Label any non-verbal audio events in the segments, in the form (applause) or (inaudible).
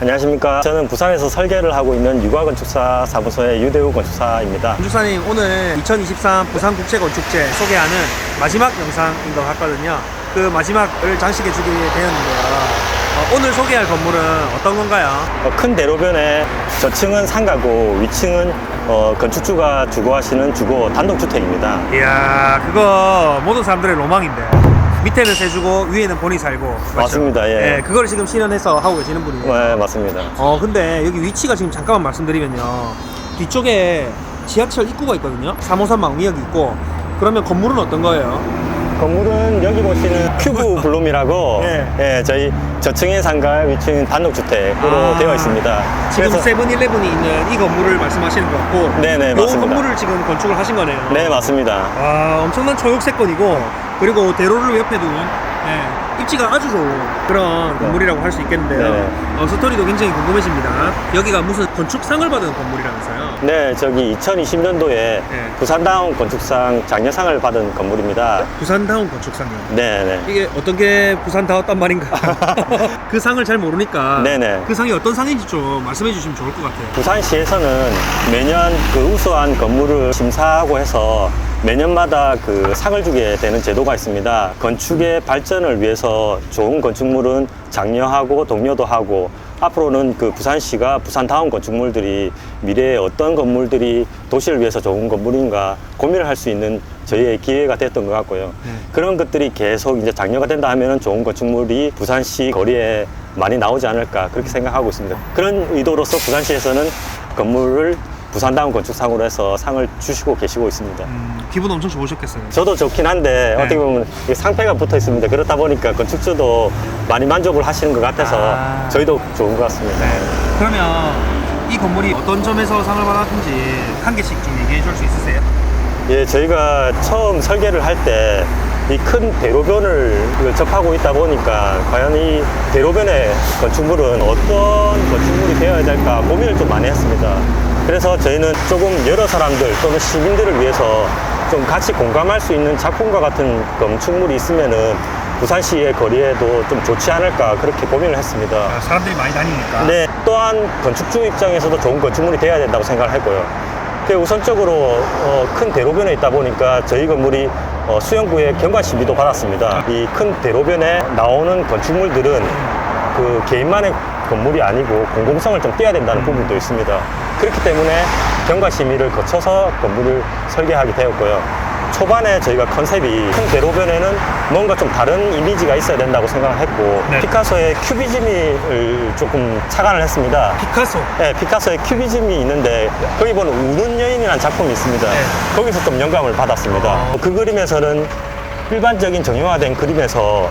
안녕하십니까. 저는 부산에서 설계를 하고 있는 유과건축사 사무소의 유대우 건축사입니다. 건축사님 오늘 2023 부산국제건축제 소개하는 마지막 영상인 것 같거든요. 그 마지막을 장식해 주게 되었는데요. 어, 오늘 소개할 건물은 어떤 건가요? 어, 큰 대로변에 저층은 상가고 위층은 어, 건축주가 주거하시는 주거 단독주택입니다. 이야 그거 모든 사람들의 로망인데 밑에는 세주고 위에는 본인이 살고 맞죠? 맞습니다, 예. 네, 그걸 지금 실현해서 하고 계시는 분이에요. 네, 맞습니다. 어 근데 여기 위치가 지금 잠깐만 말씀드리면요 뒤쪽에 지하철 입구가 있거든요 3호선 망미역이 있고 그러면 건물은 어떤 거예요? 건물은 여기 보시는 큐브 (laughs) 블룸이라고 예. 예, 저희 저층의 상가, 위층 단독주택으로 아. 되어 있습니다. 지금 세븐일레븐이 있는 이 건물을 말씀하시는 것 같고 네네, 이 맞습니다. 건물을 지금 건축을 하신 거네요 네, 맞습니다. 와 엄청난 초록색건이고 그리고 대로를 옆에 둔 예, 입지가 아주 좋은 그런 건물이라고 할 수 있겠는데요 네. 어, 스토리도 굉장히 궁금해집니다 여기가 무슨 건축상을 받은 건물이라면서요 네, 저기 2020년도에 부산다운 건축상 장려상을 받은 건물입니다. 부산다운 건축상이요 네, 네. 이게 어떤 게 부산 다웠단 말인가? (laughs) 그 상을 잘 모르니까 네네. 그 상이 어떤 상인지 좀 말씀해 주시면 좋을 것 같아요. 부산시에서는 매년 그 우수한 건물을 심사하고 해서 매년마다 그 상을 주게 되는 제도가 있습니다. 건축의 발전을 위해서 좋은 건축물은 장려하고 독려도 하고 앞으로는 그 부산시가 부산다운 건축물들이 미래에 어떤 건물들이 도시를 위해서 좋은 건물인가 고민을 할 수 있는 저희의 기회가 됐던 것 같고요. 네. 그런 것들이 계속 이제 장려가 된다 하면은 좋은 건축물이 부산시 거리에 많이 나오지 않을까 그렇게 생각하고 있습니다. 그런 의도로서 부산시에서는 건물을 부산다운 건축상으로 해서 상을 주시고 계시고 있습니다. 음, 기분 엄청 좋으셨겠어요. 저도 좋긴 한데 네. 어떻게 보면 이게 상패가 붙어 있습니다. 그렇다 보니까 건축주도 많이 만족을 하시는 것 같아서 아. 저희도 좋은 것 같습니다. 그러면 이 건물이 어떤 점에서 상을 받았는지 한 개씩 좀 얘기해 줄 수 있으세요? 예, 저희가 처음 설계를 할 때 이 큰 대로변을 접하고 있다 보니까 과연 이 대로변의 건축물은 어떤 건축물이 되어야 될까 고민을 좀 많이 했습니다. 그래서 저희는 조금 여러 사람들 또는 시민들을 위해서 좀 같이 공감할 수 있는 작품과 같은 건축물이 있으면은 부산시의 거리에도 좀 좋지 않을까 그렇게 고민을 했습니다. 아, 사람들이 많이 다니니까. 네, 또한 건축주 입장에서도 좋은 건축물이 돼야 된다고 생각을 했고요. 그 우선적으로 어, 큰 대로변에 있다 보니까 저희 건물이 어, 수영구의 경관 심의도 받았습니다. 이 큰 대로변에 나오는 건축물들은 그 개인만의 건물이 아니고 공공성을 좀 떼야 된다는 부분도 있습니다. 그렇기 때문에 경관 심의를 거쳐서 건물을 설계하게 되었고요. 초반에 저희가 컨셉이 큰 대로변에는 뭔가 좀 다른 이미지가 있어야 된다고 생각을 했고 네. 피카소의 큐비즘을 조금 착안을 했습니다. 피카소. 네, 피카소의 큐비즘이 있는데 거기 보면 우는 여인이라는 작품이 있습니다. 네. 거기서 좀 영감을 받았습니다. 어. 그 그림에서는 일반적인 정형화된 그림에서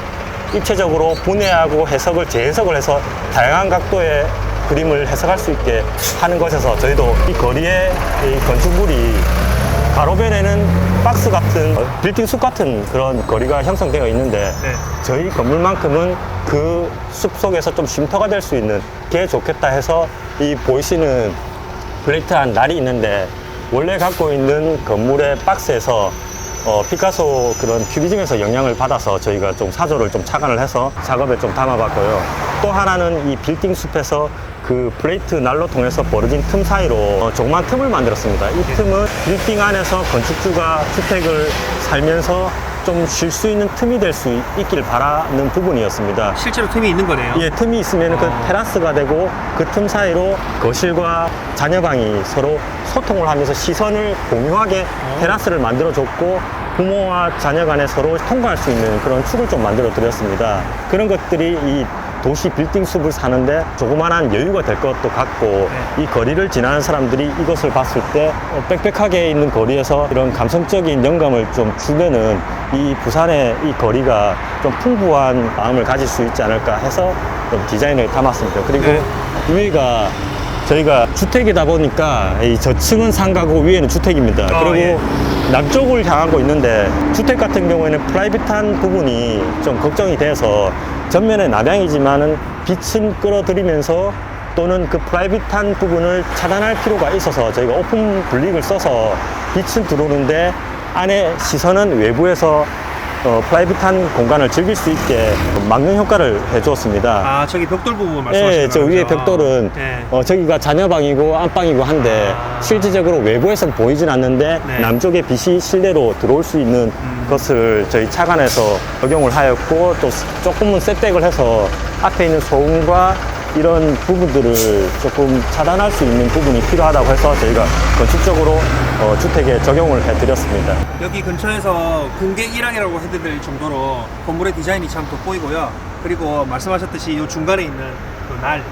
입체적으로 분해하고 해석을 재해석을 해서 다양한 각도의 그림을 해석할 수 있게 하는 것에서 저희도 이 거리에 이 건축물이 가로변에는 박스 같은 어, 빌딩 숲 같은 그런 거리가 형성되어 있는데 네. 저희 건물만큼은 그 숲 속에서 좀 쉼터가 될 수 있는 게 좋겠다 해서 이 보이시는 플레이트한 날이 있는데 원래 갖고 있는 건물의 박스에서 어, 피카소 그런 큐비즘에서 영향을 받아서 저희가 좀 사조를 좀 착안을 해서 작업에 좀 담아봤고요. 또 하나는 이 빌딩 숲에서 그 플레이트 난로 통해서 벌어진 틈 사이로 어, 조그만 틈을 만들었습니다. 이 틈은 빌딩 안에서 건축주가 주택을 살면서 좀 쉴 수 있는 틈이 될 수 있길 바라는 부분이었습니다. 실제로 틈이 있는 거네요. 예, 틈이 있으면 그 어. 테라스가 되고 그 틈 사이로 거실과 자녀방이 서로 소통을 하면서 시선을 공유하게 어. 테라스를 만들어 줬고 부모와 자녀 간에 서로 통과할 수 있는 그런 축을 좀 만들어 드렸습니다. 그런 것들이 이 도시 빌딩 숲을 사는데 조그만한 여유가 될 것도 같고 네. 이 거리를 지나는 사람들이 이것을 봤을 때 어, 빽빽하게 있는 거리에서 이런 감성적인 영감을 좀 주면은 이 부산의 이 거리가 좀 풍부한 마음을 가질 수 있지 않을까 해서 좀 디자인을 담았습니다. 그리고 네. 위가 저희가 주택이다 보니까 이 저층은 상가고 위에는 주택입니다. 어, 그리고 예. 남쪽을 향하고 있는데 주택 같은 경우에는 프라이빗한 부분이 좀 걱정이 돼서 전면에 남향이지만은 빛은 끌어들이면서 또는 그 프라이빗한 부분을 차단할 필요가 있어서 저희가 오픈 블릭을 써서 빛은 들어오는데 안에 시선은 외부에서 어, 프라이빗한 공간을 즐길 수 있게 막는 효과를 해주었습니다. 아 저기 벽돌 부분 말씀하시는 예, 저 위에 벽돌은 네. 어, 저기가 자녀방이고 안방이고 한데 아. 실질적으로 외부에서는 보이진 않는데 네. 남쪽에 빛이 실내로 들어올 수 있는 음. 것을 저희 차관에서 적용을 하였고 또 조금은 셋백을 해서 앞에 있는 소음과 이런 부분들을 조금 차단할 수 있는 부분이 필요하다고 해서 저희가 건축적으로 어, 주택에 적용을 해드렸습니다. 여기 근처에서 공개 1항이라고 해드릴 정도로 건물의 디자인이 참 돋보이고요. 그리고 말씀하셨듯이 이 중간에 있는 그 날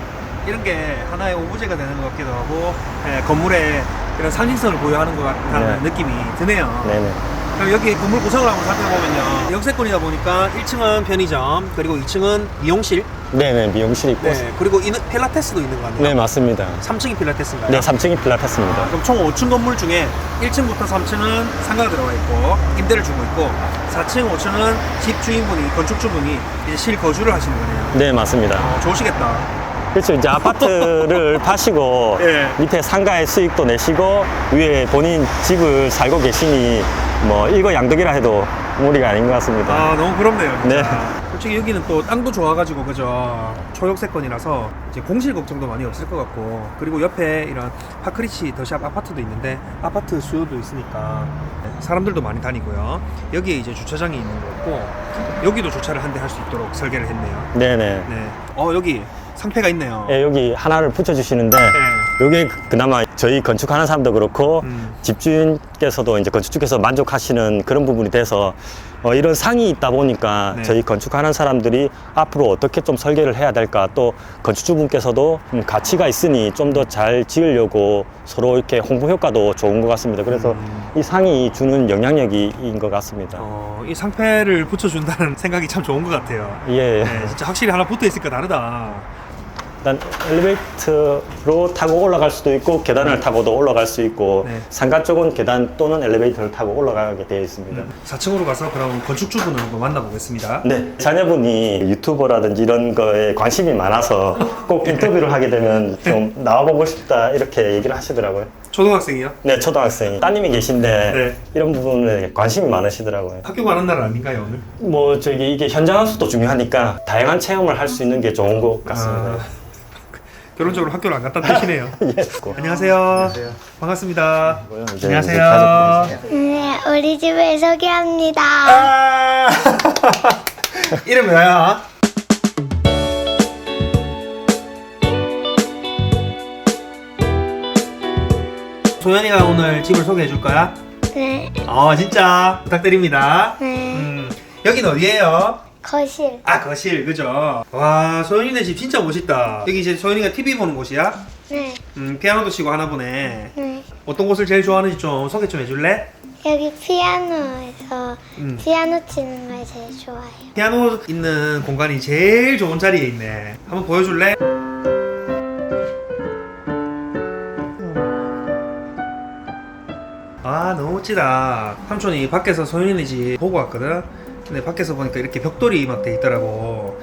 이런 게 하나의 오브제가 되는 것 같기도 하고 예, 건물의 이런 상징성을 보유하는 것 같다는 네. 느낌이 드네요. 네네. 여기 건물 구성을 한번 살펴보면요. 역세권이다 보니까 1층은 편의점, 그리고 2층은 미용실, 네네, 미용실 있고. 네, 그리고 이는 필라테스도 있는 거 같네요. 네, 맞습니다. 3층이 필라테스인가요? 네, 3층이 필라테스입니다. 그럼 총 5층 건물 중에 1층부터 3층은 상가가 들어가 있고 임대를 주고 있고 4층, 5층은 집 주인분이 건축주분이 이제 실거주를 하시는 거네요. 네, 맞습니다. 어, 좋으시겠다. 그렇죠. 이제 아파트를 (laughs) 파시고 예. 밑에 상가의 수익도 내시고 위에 본인 집을 살고 계시니 뭐 일거양득이라 해도 무리가 아닌 것 같습니다. 아 너무 부럽네요. 진짜. 네. 솔직히 여기는 또 땅도 좋아가지고 그죠 초역세권이라서 이제 공실 걱정도 많이 없을 것 같고 그리고 옆에 이런 파크리치 더샵 아파트도 있는데 아파트 수요도 있으니까 사람들도 많이 다니고요. 여기에 이제 주차장이 있는 거고 여기도 주차를 한 대 할 수 있도록 설계를 했네요. 네네. 네. 어 여기 상패가 있네요. 예, 여기 하나를 붙여주시는데 네. 여기 그나마 저희 건축하는 사람도 그렇고 음. 집주인께서도 이제 건축주께서 만족하시는 그런 부분이 돼서 어, 이런 상이 있다 보니까 네. 저희 건축하는 사람들이 앞으로 어떻게 좀 설계를 해야 될까 또 건축주분께서도 음, 가치가 있으니 좀 더 잘 지으려고 서로 이렇게 홍보 효과도 좋은 것 같습니다. 그래서 음. 이 상이 주는 영향력이인 것 같습니다. 어, 이 상패를 붙여준다는 생각이 참 좋은 것 같아요. 예. 네, 진짜 확실히 하나 붙어 있으니까 다르다. 일단 엘리베이터로 타고 올라갈 수도 있고 계단을 타고도 올라갈 수 있고 네. 상가 쪽은 계단 또는 엘리베이터를 타고 올라가게 되어 있습니다. 4층으로 가서 그럼 건축주분을 한번 만나보겠습니다. 네, 자녀분이 유튜버라든지 이런 거에 관심이 많아서 꼭 인터뷰를 하게 되면 좀 나와보고 싶다 이렇게 얘기를 하시더라고요. 초등학생이요? 네, 초등학생이 따님이 계신데 네. 이런 부분에 관심이 많으시더라고요. 학교 가는 날 아닌가요 오늘? 뭐 저기 이게 현장 학습도 중요하니까 다양한 체험을 할 수 있는 게 좋은 것 같습니다. 아, 결론적으로 학교를 안 갔다 뜻이네요. (laughs) 예. 안녕하세요. 반갑습니다. 이제 안녕하세요. 가족분이세요. 네, 우리 집을 소개합니다. 아~ (laughs) 이름 뭐야? 소연이가 오늘 집을 소개해 줄 거야? 네, 어 진짜 부탁드립니다. 네. 음, 여긴 어디예요? 거실. 아 거실 그죠? 와 소연이네 집 진짜 멋있다. 여기 이제 소연이가 TV 보는 곳이야? 네, 음 피아노도 치고 하나 보네. 네. 어떤 곳을 제일 좋아하는지 좀 소개 좀 해줄래? 여기 피아노에서 음. 피아노 치는 걸 제일 좋아해요. 피아노 있는 공간이 제일 좋은 자리에 있네. 한번 보여줄래? 아 너무 멋지다. 삼촌이 밖에서 소연이네 집 보고 왔거든. 근데 밖에서 보니까 이렇게 벽돌이 막 돼 있더라고.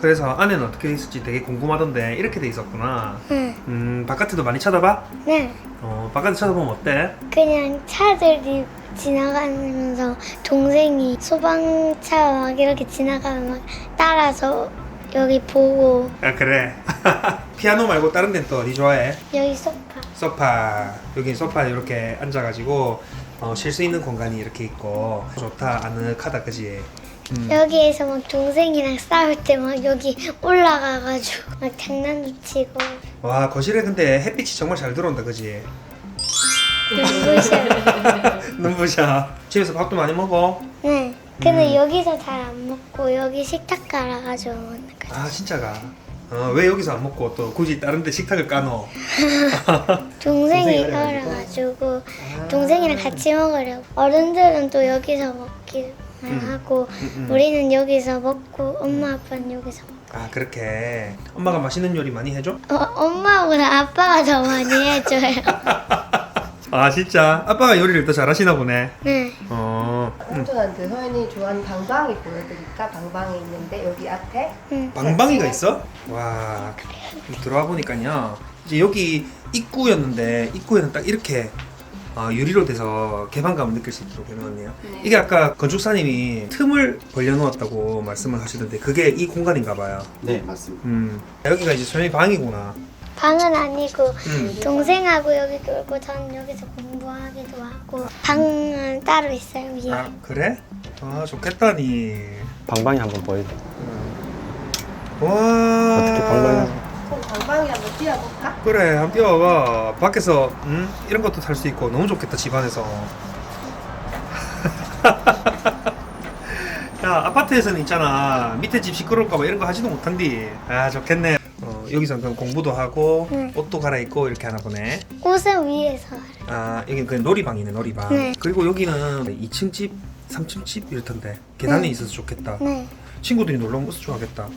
그래서 안에는 어떻게 있을지 되게 궁금하던데 이렇게 돼 있었구나. 응, 음 바깥에도 많이 쳐다봐? 네. 어 바깥에 쳐다보면 어때? 그냥 차들이 지나가면서 동생이 소방차 막 이렇게 지나가면 막 따라서 여기 보고 아 그래. (laughs) 피아노 말고 다른 데는 또 어디 좋아해? 여기 소파. 소파 여기 소파에 이렇게 앉아가지고 어, 쉴 수 있는 공간이 이렇게 있고 좋다 아늑하다 그지 음. 여기에서 막 동생이랑 싸울 때 막 여기 올라가가지고 막 장난도 치고 와 거실에 근데 햇빛이 정말 잘 들어온다 그지 눈부셔요. (laughs) 눈부셔 집에서 밥도 많이 먹어 네. 근데 음. 여기서 잘 안 먹고 여기 식탁 깔아가지고 먹는 거죠. 아 진짜가 어, 왜 여기서 안 먹고 또 굳이 다른 데 식탁을 까노 (laughs) 동생이 동생이 걸어가지고 동생이랑 같이 먹으려고. 어른들은 또 여기서 먹기를 하고 음, 음. 우리는 여기서 먹고 엄마 아빠는 여기서 먹고. 아 그렇게 엄마가 맛있는 요리 많이 해줘? 어, 엄마보다 아빠가 더 많이 해줘요. (laughs) 아 진짜 아빠가 요리를 더 잘하시나 보네 네. 어 음. 삼촌한테 서연이 좋아하는 방방이 보여드릴까? 방방이 있는데 여기 앞에 응. 방방이가 있어? 와 들어와 보니까요 이제 여기 입구였는데 입구에는 딱 이렇게 어, 유리로 돼서 개방감을 느낄 수 있도록 해놓았네요. 네. 이게 아까 건축사님이 틈을 벌려놓았다고 말씀을 하시던데 그게 이 공간인가 봐요. 네, 맞습니다. 음 여기가 이제 소연이 방이구나. 방은 아니고 음. 동생하고 여기 놀고 저는 여기서 공부하기도 하고 방은 따로 있어요 위에. 아 그래? 아 좋겠다니. 방방이 한번 보여줘. 와 어떻게 방방이 그럼 방방이 한번 뛰어볼까? 그래 한번 뛰어봐 밖에서 음? 이런 것도 탈 수 있고 너무 좋겠다 집 안에서 (laughs) 야 아파트에서는 있잖아 밑에 집 시끄러울까봐 이런 거 하지도 못한디 아 좋겠네 어, 여기서 그럼 공부도 하고 네. 옷도 갈아입고 이렇게 하나 보네 옷은 위에서. 아 여기 그 놀이방이네 놀이방 네. 그리고 여기는 2층 집 3층 집 이렇던데 계단이 네. 있어서 좋겠다 네. 친구들이 놀러 오면 좋아하겠다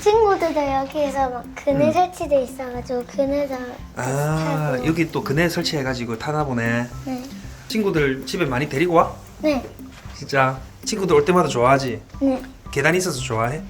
친구들도 여기에서 막 그네 음. 설치돼 있어가지고 그네서 아 타고. 여기 또 그네 설치해가지고 타나 보네 네. 친구들 집에 많이 데리고 와? 네. 진짜 친구들 올 때마다 좋아하지? 네. 계단이 있어서 좋아해?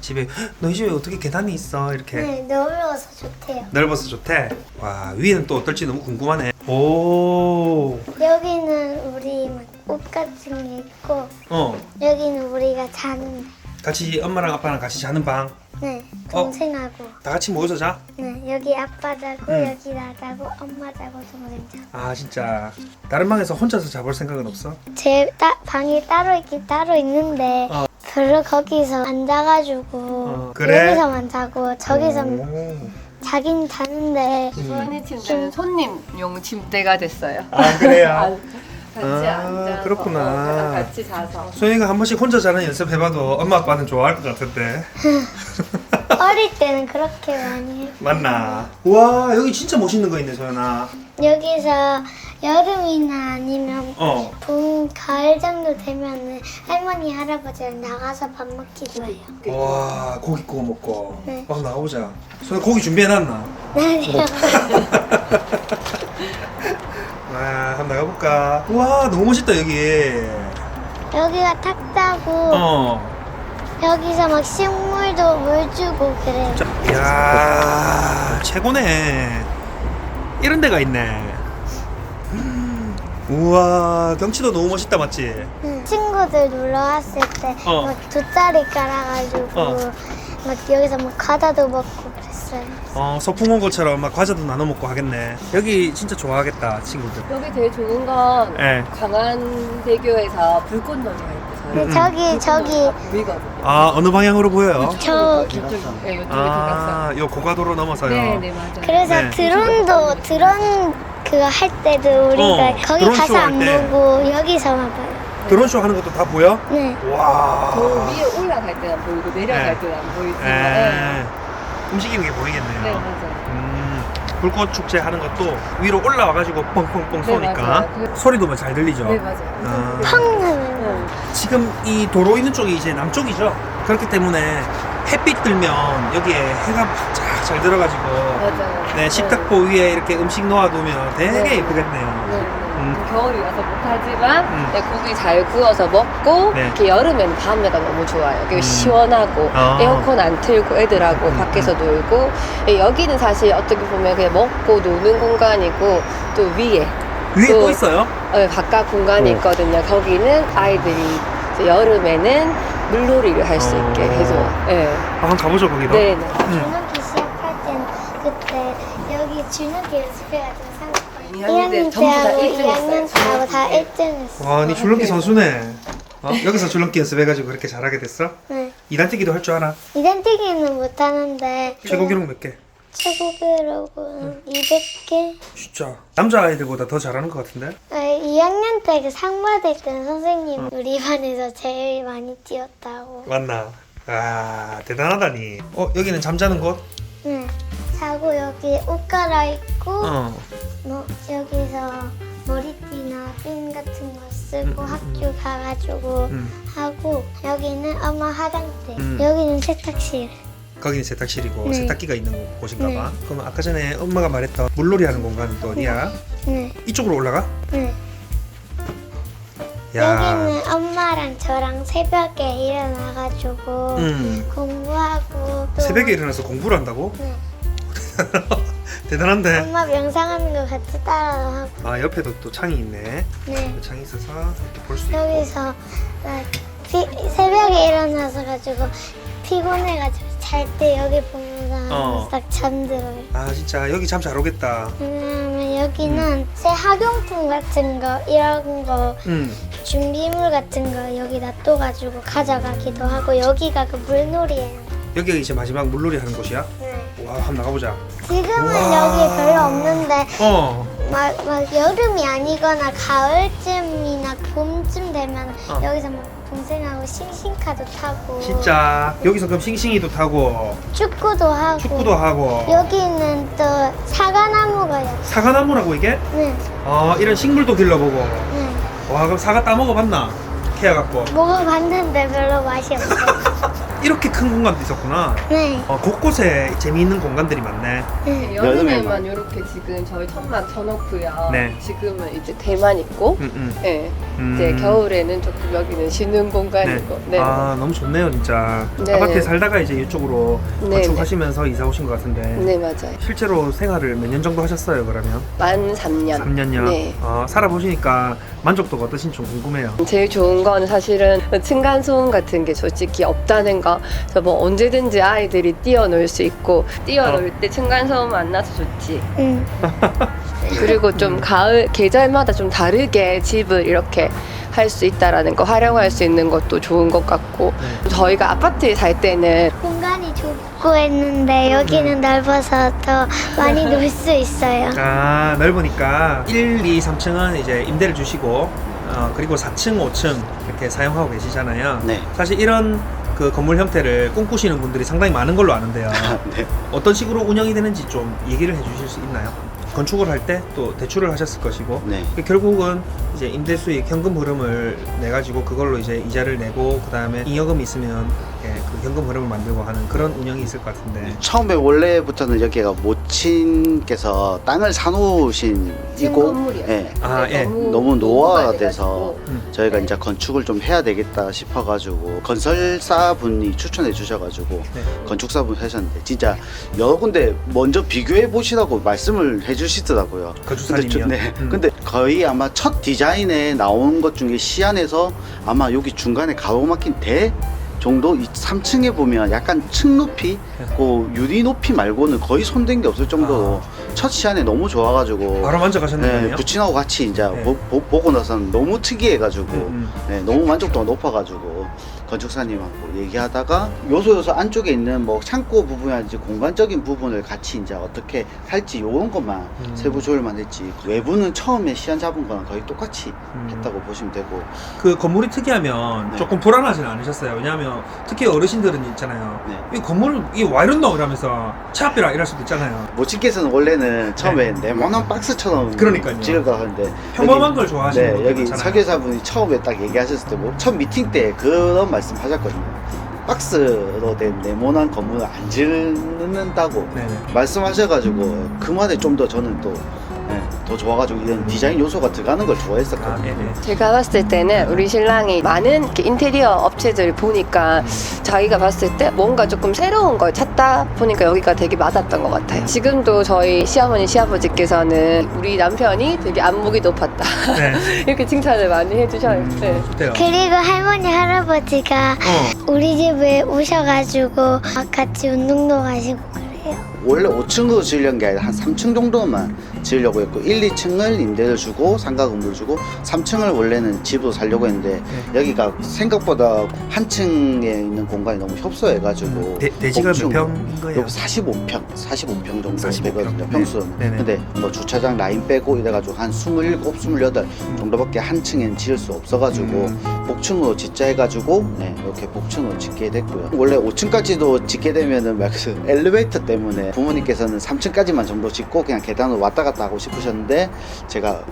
집에 "헉, 너희 집에 어떻게 계단이 있어? 이렇게 네. 넓어서 좋대요. 넓어서 좋대? 와 위에는 또 어떨지 너무 궁금하네 오 여기는 우리 막옷 같은 게 있고 어, 여기는 우리가 자는 같이 엄마랑 아빠랑 같이 자는 방다네 어. 동생하고 같이 모여서 자? 네 여기 아빠 자고 응. 여기 나 자고 엄마 자고 동생 자고 아 진짜 다른 방에서 혼자서 자볼 생각은 없어? 제 따, 방이 따로 있긴 따로 있는데 어. 별로 거기서 안 자가지고 어, 그래? 여기서만 자고 저기서 오. 자긴 자는데 수원이 침대는 손님용 침대가 됐어요. 아 그래요? (laughs) 같이 아, 앉아서 그렇구나. 어, 같이 자서. 소영이가 한 번씩 혼자 자는 연습해봐도 엄마 아빠는 좋아할 것 같은데 (laughs) 어릴 때는 그렇게 많이 했 맞나? 와 여기 진짜 멋있는 거 있네 소연아 여기서 여름이나 아니면 어 봄, 가을 정도 되면은 할머니, 할아버지랑 나가서 밥 먹기도 해요. 와 고기 구워 먹고 네. 어 나가보자 소연 고기 준비해놨나? 아니요. (laughs) 와 한번 나가볼까? 와 너무 멋있다 여기 여기가 탁자고 어 여기서 막 식물도 물 주고 그래요. 자, 이야 최고네 이런 데가 있네 음, 우와 경치도 너무 멋있다 맞지? 응. 친구들 놀러 왔을 때 어. 막 돗자리 깔아가지고 어. 막 여기서 막 과자도 먹고 그랬어요. 어 소풍 온 것처럼 막 과자도 나눠 먹고 하겠네 여기 진짜 좋아하겠다 친구들 여기 되게 좋은 건 예. 강안대교에서 불꽃놀이가 음. 저기 저기 보이거든요. 아 어느 방향으로 보여요? 저 네, 이쪽에 가깝어요. 아, 요 고가도로 넘어서요. 네, 네 맞아요. 그래서 네. 드론도 드론 그거 할 때도 우리가 어, 거기 드론 가서 쇼할 안 때. 보고 여기서만 봐요. 드론쇼 하는 것도 다 보여? 네. 와. 저 위에 올라갈 때는 안 보이고 내려갈 네. 때는 안 보이지만 에. 움직이는 게 보이겠네요. 네, 맞아요. 음, 불꽃 축제 하는 것도 위로 올라와가지고 뻥뻥뻥 네, 쏘니까 맞아요. 그- 소리도 뭐 잘 들리죠. 네 맞아요. 아. 네. 지금 이 도로 있는 쪽이 이제 남쪽이죠. 그렇기 때문에 햇빛 들면 여기에 해가 쫙잘 들어가지고 맞아요. 네 식탁보 위에 이렇게 음식 놓아두면 되게 네. 예쁘겠네요. 네, 네. 음. 겨울이라서 못하지만 음. 네, 고기 잘 구워서 먹고 네. 이렇게 여름에는 밤에가 너무 좋아요. 여기 음. 시원하고 아. 에어컨 안 틀고 애들하고 음, 밖에서 놀고 예, 여기는 사실 어떻게 보면 그냥 먹고 노는 공간이고 또 위에 위에 또- 또 있어요? 어, 바깥 공간이 네. 있거든요. 거기는 아이들이 이제 여름에는 물놀이를 할 수 있게 어. 해서 네. 아, 한번 가보죠 거기도. 네, 네. 음. 줄넘기 시작할 때는 그때 여기 줄넘기 연습해가지고 상 했거든요. 이학년 때 1학년 전부 다 때하고 일등 했어요. 2학년 때하고 다 줄넘기. 1등 했어. 와, 니 줄넘기 선수네. 어? 여기서 줄넘기 연습해가지고 그렇게 잘하게 됐어? 네. 이단 뛰기도 할 줄 알아? 이단뛰기는 못하는데 최고 기록 몇 개? 최고 기록은 200개? 진짜 남자 아이들보다 더 잘하는 것 같은데? 2학년 때 그 상 받을 때는 선생님 우리 반에서 제일 많이 뛰었다고. 맞나? 아 대단하다니. 어 여기는 잠자는 곳? 네. 자고 여기 옷 갈아입고 어. 뭐 여기서 머리띠나 핀 같은 거 쓰고 음, 음, 학교 가가지고 음. 하고 여기는 엄마 화장대 음. 여기는 세탁실 거기는 세탁실이고 네. 세탁기가 있는 곳인가 봐. 그럼 아까 전에 엄마가 말했던 물놀이 하는 공간은 또 어디야? 네. 이쪽으로 올라가? 네. 야. 여기는 엄마랑 저랑 새벽에 일어나가지고 음. 공부하고 또 새벽에 일어나서 공부를 한다고? 네. (laughs) 대단한데. 엄마 명상하는 거 같이 따라하고 아 옆에도 또 창이 있네. 네 창이 있어서 이렇게 볼 수 있고. 여기서 나 피, 새벽에 일어나서 가지고 피곤해가지고 잘 때 여기 보면서 어. 딱 잠들어요. 아 진짜 여기 잠 잘 오겠다. 왜냐면 여기는 새 학용품 같은 거 이런 거 음. 준비물 같은 거 여기 놔둬가지고 가져가기도 하고 여기가 그 물놀이예요. 여기가 이제 마지막 물놀이 하는 곳이야? 네. 와 한번 나가보자. 지금은 우와. 여기 별로 없는데 어. 막, 막 여름이 아니거나 가을쯤이나 봄쯤 되면 어. 여기서 막 동생하고 싱싱카도 타고 진짜 여기서 그럼 싱싱이도 타고 축구도 하고 축구도 하고 여기는 또 사과나무가 있어요. 사과나무라고 이게? 네, 어 이런 식물도 길러보고. 네. 와 그럼 사과 따 먹어봤나? 캐갖고 먹어봤는데 별로 맛이 없어요. 이렇게 큰 공간도 있었구나. 네, 어, 곳곳에 재미있는 공간들이 많네. 네. 여름에만 이렇게 지금 저희 천막 쳐놓고요. 네. 지금은 이제 대만 있고, 음, 음. 네. 음. 이제 겨울에는 조금 여기는 쉬는 공간이고. 네. 아 너무 좋네요 진짜. 네. 아파트에 살다가 이제 이쪽으로 네, 건축하시면서 이사 오신 것 같은데. 네, 맞아요. 실제로 생활을 몇 년 정도 하셨어요 그러면? 만 3년. 3년요? 네. 어, 살아보시니까 만족도가 어떠신지 좀 궁금해요. 제일 좋은 건 사실은 층간소음 같은 게 솔직히 없다는 거. 그래서 뭐 언제든지 아이들이 뛰어놀 수 있고 뛰어놀 어. 때 층간소음 안 나서 좋지. 음. 그리고 좀 가을 계절마다 좀 다르게 집을 이렇게 할 수 있다라는 거 활용할 수 있는 것도 좋은 것 같고 네. 저희가 아파트에 살 때는 공간이 좁고 했는데 여기는 넓어서 더 많이 놀 수 있어요. 아 넓으니까 1, 2, 3층은 이제 임대를 주시고 어, 그리고 4층, 5층 이렇게 사용하고 계시잖아요. 네. 사실 이런 그 건물 형태를 꿈꾸시는 분들이 상당히 많은 걸로 아는데요. (laughs) 네. 어떤 식으로 운영이 되는지 좀 얘기를 해주실 수 있나요? 건축을 할 때 또 대출을 하셨을 것이고 네. 결국은 이제 임대 수익 현금 흐름을 내 가지고 그걸로 이제 이자를 내고 그 다음에 잉여금이 있으면 예, 그 현금 흐름을 만들고 하는 그런 운영이 있을 것 같은데 처음에 원래부터는 여기가 모친께서 땅을 사놓으신 지금 이고 건물이요. 예, 아, 예. 너무 노화가 돼서 음. 저희가 이제 건축을 좀 해야 되겠다 싶어가지고 건설사 분이 추천해 주셔가지고 네. 건축사 분 하셨는데 진짜 여러 군데 먼저 비교해 보시라고 말씀을 해주시더라고요. 건축사님이요? 근데, 저- 네. 음. 근데 거의 아마 첫 디자인에 나온 것 중에 시안에서 아마 여기 중간에 가로막힌 대 정도 이 3층에 보면 약간 층 높이 네. 그 유리 높이 말고는 거의 손댄 게 없을 정도로 첫 시안에 너무 좋아가지고 아. 바로 만져가셨네요. 네, 부친하고 같이 이제 네. 보, 고 나서는 너무 특이해가지고 음, 음. 네, 너무 만족도가 높아가지고 건축사님하고 얘기하다가 요소 요소 안쪽에 있는 뭐 창고 부분이라든지 공간적인 부분을 같이 이제 어떻게 할지 요런 것만 음. 세부 조율만 했지 외부는 처음에 시안 잡은 거랑 거의 똑같이 음. 했다고 보시면 되고 그 건물이 특이하면 네. 조금 불안하지는 않으셨어요. 왜냐하면 특히 어르신들은 있잖아요. 네. 이 건물 이게 와 이런노 이러면서 차 앞이라 이럴 수도 있잖아요. 모친께서는 원래는 처음에 네모난 박스처럼 네. 그러니까요. 찍을까 하는데 평범한 여기- 걸 좋아하시는 네, 여기. 설계사분이 처음에 딱 얘기하셨을 때뭐첫 미팅 때그 런 말씀 하셨거든요. 박스로 된 네모난 건물을 안 짓는다고 네네. 말씀하셔가지고 그 말에 좀 더 저는 또 네, 더 좋아가지고 이런 디자인 요소가 들어가는 걸 아, 좋아했었거든요. 네네. 제가 봤을 때는 우리 신랑이 많은 이렇게 인테리어 업체들을 보니까 자기가 봤을 때 뭔가 조금 새로운 걸 찾다 보니까 여기가 되게 맞았던 것 같아요. 지금도 저희 시어머니 시아버지께서는 우리 남편이 되게 안목이 높았다 네. (laughs) 이렇게 칭찬을 많이 해주셔요. 네. 그리고 할머니 할아버지가 어. 우리 집에 오셔가지고 같이 운동도 가시고 그래요. 원래 5층으로 지으려는 게 아니라 한 3층 정도만 지으려고 했고 1, 2층을 임대를 주고 상가 건물을 주고 3층을 원래는 집으로 살려고 했는데 네. 여기가 생각보다 한 층에 있는 공간이 너무 협소해가지고 대, 대지가 몇 평인 거예요? 여기 45평, 45평 정도 45평. 되거든요, 네. 평수는. 네네. 근데 뭐 주차장 라인 빼고 이래가지고 한 27, 28 음. 정도밖에 한 층엔 지을 수 없어가지고 음. 복층으로 짓자 해가지고 네, 이렇게 복층으로 짓게 됐고요. 원래 5층까지도 짓게 되면은 막그 엘리베이터 때문에 부모님께서는 3층까지만 정도 짓고 그냥 계단으로 왔다 갔다 하고 싶으셨는데 제가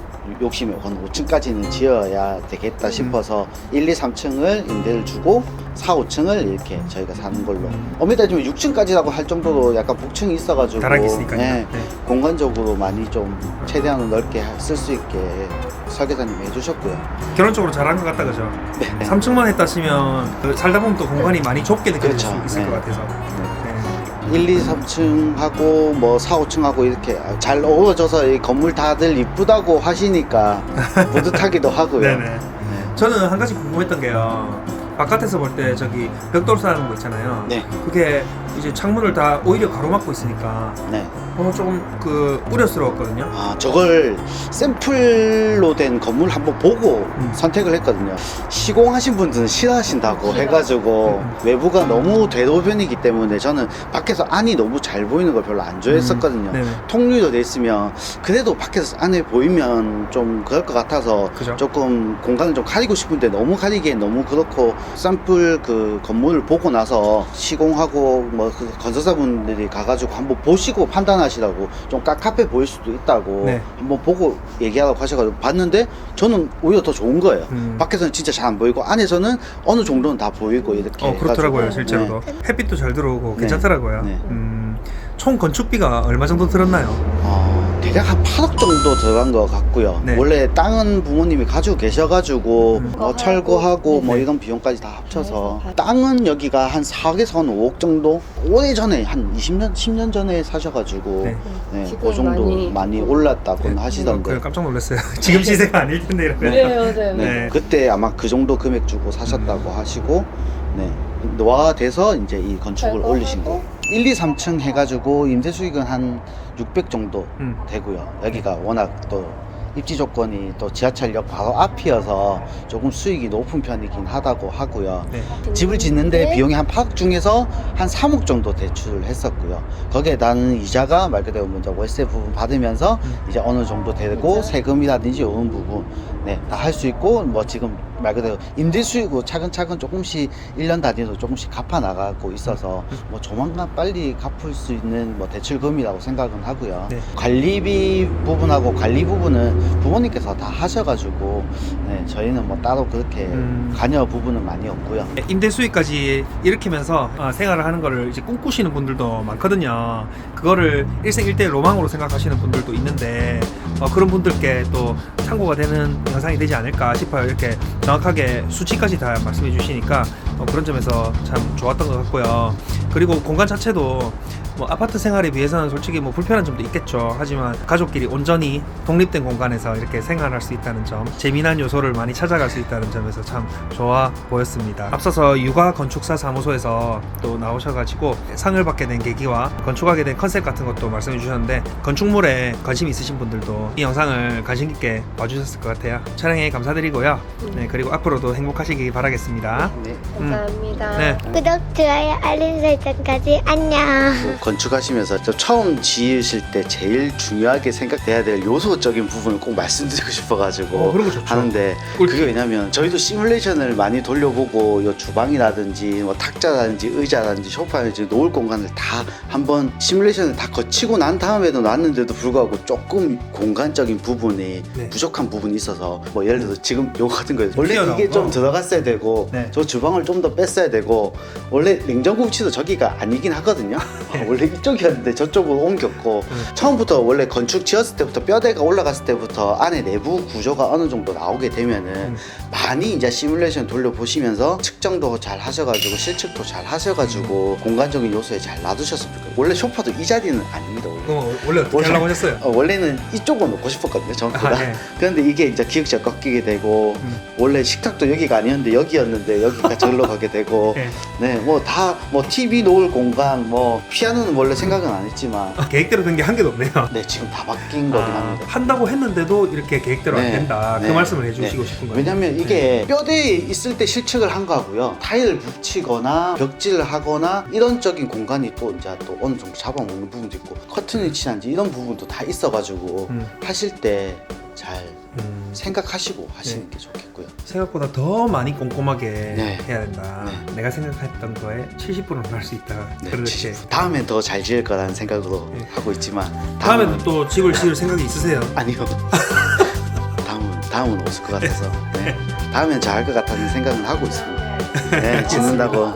욕심이 한 5층까지는 지어야 되겠다 싶어서 1, 2, 3층을 임대를 주고 4, 5층을 이렇게 저희가 사는 걸로 엄밀히 따지면 6층까지라고 할 정도로 약간 복층이 있어가지고 다락이 있으니까요. 네, 네. 공간적으로 많이 좀 최대한 넓게 쓸 수 있게 설계사님이 해주셨고요. 결혼적으로 잘한 것 같다 그죠? 네. 3층만 했다 치면 그 살다 보면 또 공간이 많이 좁게 느껴질 그렇죠. 수 있을 네. 것 같아서. 네. 1, 2, 3층하고 뭐 4, 5층하고 이렇게 잘 어우러져서 이 건물 다들 이쁘다고 하시니까 (laughs) 뿌듯하기도 하고요. 네네. 저는 한 가지 궁금했던 게요. 바깥에서 볼 때 저기 벽돌 쌓는 거 있잖아요. 네. 그게 이제 창문을 다 오히려 가로막고 있으니까 네. 어, 조금 그 우려스러웠거든요. 아, 저걸 샘플로 된 건물 한번 보고 음. 선택을 했거든요. 시공하신 분들은 싫어하신다고 해가지고 음. 외부가 너무 대로변이기 때문에 저는 밖에서 안이 너무 잘 보이는 걸 별로 안 좋아했었거든요. 네네. 통유리로 돼 있으면 그래도 밖에서 안에 보이면 좀 그럴 것 같아서 그죠? 조금 공간을 좀 가리고 싶은데 너무 가리기엔 너무 그렇고 샘플 그 건물을 보고 나서 시공하고 뭐 그 건설사분들이 가가지고 한번 보시고 판단 하시라고 좀 깝깝해 보일 수도 있다고 네. 한번 보고 얘기하라고 하셔가지고 봤는데 저는 오히려 더 좋은 거예요. 음. 밖에서는 진짜 잘 안 보이고 안에서는 어느 정도는 다 보이고 이렇게 어 그렇더라고요 해가지고. 실제로도 햇빛도 잘 들어오고 괜찮더라고요. 네. 음, 총 건축비가 얼마 정도 들었나요? 어, 대략 한 8억 정도 들어간 것 같고요. 네. 원래 땅은 부모님이 가지고 계셔가지고 음. 뭐 철거하고 뭐 네. 이런 비용까지 다 합쳐서 땅은 여기가 한 4억에서 한 5억 정도 오래 전에 한 20년 10년 전에 사셔가지고 네. 네, 지금 그 정도 많이, 많이 올랐다고는 네. 하시던데. 그 깜짝 놀랐어요. (laughs) 지금 시세가 아닐 텐데 이러면. 네 맞아요. 네. 네. 그때 아마 그 정도 금액 주고 사셨다고 하시고 네. 노화돼서 이제 이 건축을. 올리신 거. 1, 2, 3층 해가지고 임대 수익은 한 600 정도 음. 되고요. 여기가 워낙 또 입지 조건이 또 지하철역 바로 앞이어서 조금 수익이 높은 편이긴 하다고 하고요. 네. 집을 짓는데 비용이 한 8억 중에서 한 3억 정도 대출을 했었고요. 거기에 나는 이자가 말 그대로 먼저 월세 부분 받으면서 음. 이제 어느 정도 되고 세금이라든지 이런 부분 네, 다 할 수 있고 뭐 지금 말 그대로 임대 수익으로 차근차근 조금씩 1년 단위로 조금씩 갚아 나가고 있어서 뭐 조만간 빨리 갚을 수 있는 뭐 대출금이라고 생각은 하고요. 네. 관리비 부분하고 관리 부분은 부모님께서 다 하셔가지고 네, 저희는 뭐 따로 그렇게 음. 관여 부분은 많이 없고요. 임대 수익까지 일으키면서 어, 생활을 하는 거를 이제 꿈꾸시는 분들도 많거든요. 그거를 일생일대 로망으로 생각하시는 분들도 있는데 어, 그런 분들께 또 참고가 되는 영상이 되지 않을까 싶어요. 이렇게 정확하게 수치까지 다 말씀해 주시니까 어, 그런 점에서 참 좋았던 것 같고요. 그리고 공간 자체도 뭐 아파트 생활에 비해서는 솔직히 뭐 불편한 점도 있겠죠. 하지만 가족끼리 온전히 독립된 공간에서 이렇게 생활할 수 있다는 점, 재미난 요소를 많이 찾아갈 수 있다는 점에서 참 좋아 보였습니다. 앞서서 육아 건축사 사무소에서 또 나오셔가지고 상을 받게 된 계기와 건축하게 된 컨셉 같은 것도 말씀해 주셨는데 건축물에 관심 있으신 분들도 이 영상을 관심 있게 봐주셨을 것 같아요. 촬영에 감사드리고요. 네, 그리고 앞으로도 행복하시기 바라겠습니다. 네. 감사합니다. 네. 구독, 좋아요, 알림 설정까지 안녕. 뭐 건축하시면서 저 처음 지으실 때 제일 중요하게 생각돼야 될 요소적인 부분을 꼭 말씀드리고 싶어가지고 어, 그런 거 좋죠. 하는데 꿀팁. 그게 왜냐면 저희도 시뮬레이션을 많이 돌려보고 요 주방이라든지 뭐 탁자라든지 의자라든지 소파라든지 놓을 공간을 다 한번 시뮬레이션을 다 거치고 난 다음에도 놨는데도 불구하고 조금 공간적인 부분이 네. 부족한 부분이 있어서 뭐 예를 들어서 지금 요거 같은 거예요 원래 튀어나온 이게 좀 거. 들어갔어야 되고 네. 저 주방을 좀 더 뺐어야 되고 원래 냉장고 위치도 저기가 아니긴 하거든요 아, (laughs) 원래 이쪽이었는데 저쪽으로 옮겼고 음. 처음부터 원래 건축 지었을 때부터 뼈대가 올라갔을 때부터 안에 내부 구조가 어느 정도 나오게 되면은 음. 많이 이제 시뮬레이션 돌려보시면서 측정도 잘 하셔가지고 실측도 잘 하셔가지고 공간적인 요소에 잘 놔두셨으면 좋겠어요 원래 소파도 이 자리는 아닙니다 원래. 그럼 원래 어떻게 원래- 하려고 하셨어요? 어, 원래는 이쪽으로 놓고 싶었거든요 전부 다 아, 네. 그런데 이게 이제 기 억자 꺾이게 되고 음. 원래 식탁도 여기가 아니었는데 여기였는데 여기가 저기로 가게 되고 네. (laughs) 네뭐다뭐 TV 놓을 공간 뭐 피아노는 원래 생각은 안 했지만 아, 계획대로 된 게 한 개도 없네요. 네 지금 다 바뀐 거긴 아, 합니다 한다고 했는데도 이렇게 계획대로 안 네, 된다. 그 네, 말씀을 해주시고 네. 싶은 거예요. 왜냐면 이게 뼈대에 있을 때 실측을 한 거하고요 타일 붙이거나 벽지를 하거나 이런 적인 공간이 또 이제 또 어느 정도 잡아먹는 부분도 있고 커튼이 칠한지 이런 부분도 다 있어가지고 음, 하실 때 잘 음, 생각하시고 하시는 네. 게 좋겠고요 생각보다 더 많이 꼼꼼하게 네. 해야 된다. 네. 내가 생각했던 거에 70%는 할 수 있다. 네, 그렇게. 70. 다음엔 더 잘 지을 거라는 생각으로 네. 하고 있지만 다음에도 또 집을 지을 생각이 있으세요? 아니요. (laughs) 다음은 다음은 없을 것 같아서 네. 다음엔 잘 할 것 같다는 생각은 하고 있습니다. 네, 짓는다고